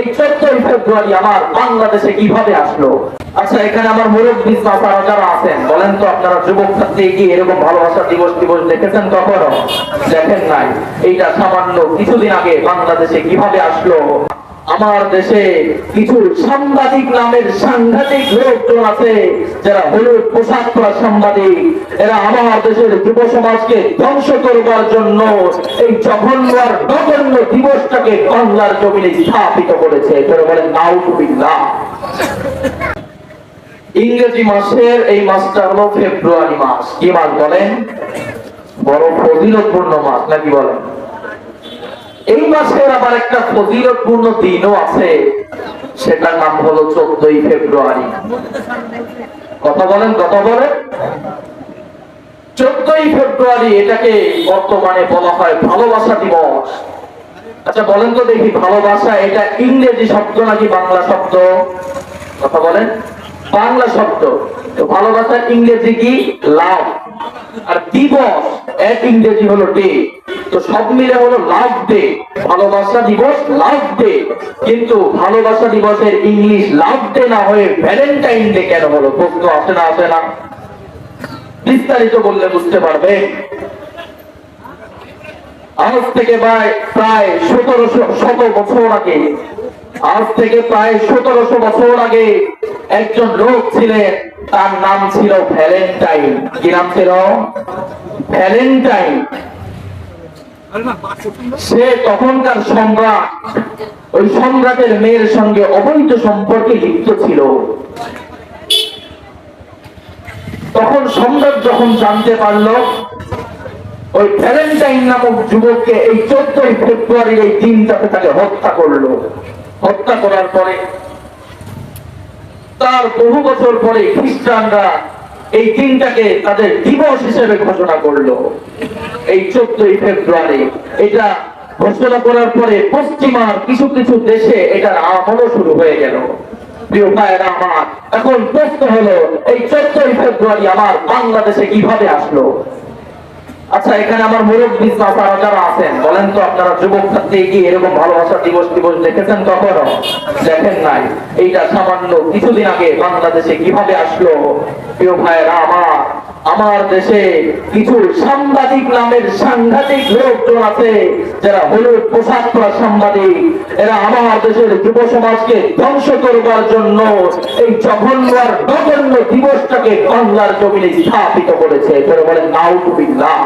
এই চোদ্দই ফেব্রুয়ারি আমার বাংলাদেশে কীভাবে আসলো? আচ্ছা এখানে আমার মুরব্বী আপনারা যারা আছেন, বলেন তো আপনারা যুবক থাকতে কি এরকম ভালোবাসা দিবস দিবস দেখেছেন কখনো? দেখেন নাই। এইটা সামান্য কিছুদিন আগে বাংলাদেশে কীভাবে আসলো? আমার দেশে কিছু সাংবাদিক নামের সাংঘাতিক লোকজন আছে, যারা হলুদ পোশাক পরা সাংবাদিক। এরা আমার দেশের যুব সমাজকে ধ্বংস করবার জন্য এই জঘন্য আর নগণ্য দিবসটাকে বাংলার জমিনে স্থাপিত করেছে। এরপরে বলেন নাউটুবিল্লাহ ইংরেজি মাসের এই মাসটা হলো ফেব্রুয়ারি মাস। কি মাস বলেন? বড় ফজিলতপূর্ণ মাস, নাকি বলেন? এই মাসের আবার একটা ফজিলতপূর্ণ দিনও আছে। সেটার নাম হলো চোদ্দই ফেব্রুয়ারি। কথা বলেন কথা বলেন। চোদ্দই ফেব্রুয়ারি এটাকে বর্তমানে বলা হয় ভালোবাসা দিবস। আচ্ছা বলেন তো দেখি, ভালোবাসা এটা ইংরেজি শব্দ নাকি বাংলা শব্দ? কথা বলেন। বাংলা শব্দ। তো ভালোবাসার ইংরেজি কি? লাভ। আর দিবস, এক ইংরেজি হলো ডে। তো সব মিলে হলো লাভ ডে ভালোবাসা দিবস লাভ ডে কিন্তু ভালোবাসা দিবসের ইংলিশ লাভ ডে না হয়ে ভ্যালেন্টাইন ডে কেন হলো? প্রশ্ন আসে না আসে না। বিস্তারিত বললে বুঝতে পারবে। আজ থেকে প্রায় প্রায় সতেরোশো, শত বছর আগে, আজ থেকে প্রায় সতেরোশো বছর আগে একজন লোক ছিলেন, তার নাম ছিল ভ্যালেন্টাইন কি নাম ছিল? ভ্যালেন্টাইন সে তখনকার সম্রাট, ওই সম্রাটের মেয়ের সঙ্গে অবৈধ সম্পর্কে লিপ্ত ছিল। তখন সম্রাট যখন জানতে পারল, ওই ভ্যালেন্টাইন নামক যুবককে এই চোদ্দই ফেব্রুয়ারির এই দিনটাতে তাকে হত্যা করল। হত্যা করার পরে, তার বহু বছর পরে খ্রিস্টানরা এই দিনটাকে তাদের দিবস হিসেবে ঘোষণা করল। এই চোদ্দই ফেব্রুয়ারি, এটা ঘোষণা করার পরে পশ্চিমার কিছু কিছু দেশে এটার আমলও শুরু হয়ে গেল। আমার, এখন প্রশ্ন হলো, এই চোদ্দই ফেব্রুয়ারি আমার বাংলাদেশে কীভাবে আসলো? আচ্ছা এখানে আমার মুরব্বী চাচারা যারা আছেন, বলেন তো আপনারা যুবক থাকতে কি এরকম ভালোবাসা দিবস দিবস দেখেছেন কখনো? দেখেন নাই। এইটা সামান্য কিছুদিন আগে বাংলাদেশে কীভাবে আসলো? প্রিয় ভাইয়েরা, আমার আমার দেশে কিছু সাংবাদিক নামের সাংঘাতিক লোকজন আছে, যারা হলুদ পোশাক পরা সাংবাদিক। এরা আমার দেশের যুব সমাজকে ধ্বংস করবার জন্য এই জঘন্য নগণ্য দিবসটাকে বাংলার জমিনে স্থাপিত করেছে। বলেন নাউটুবিল্লাহ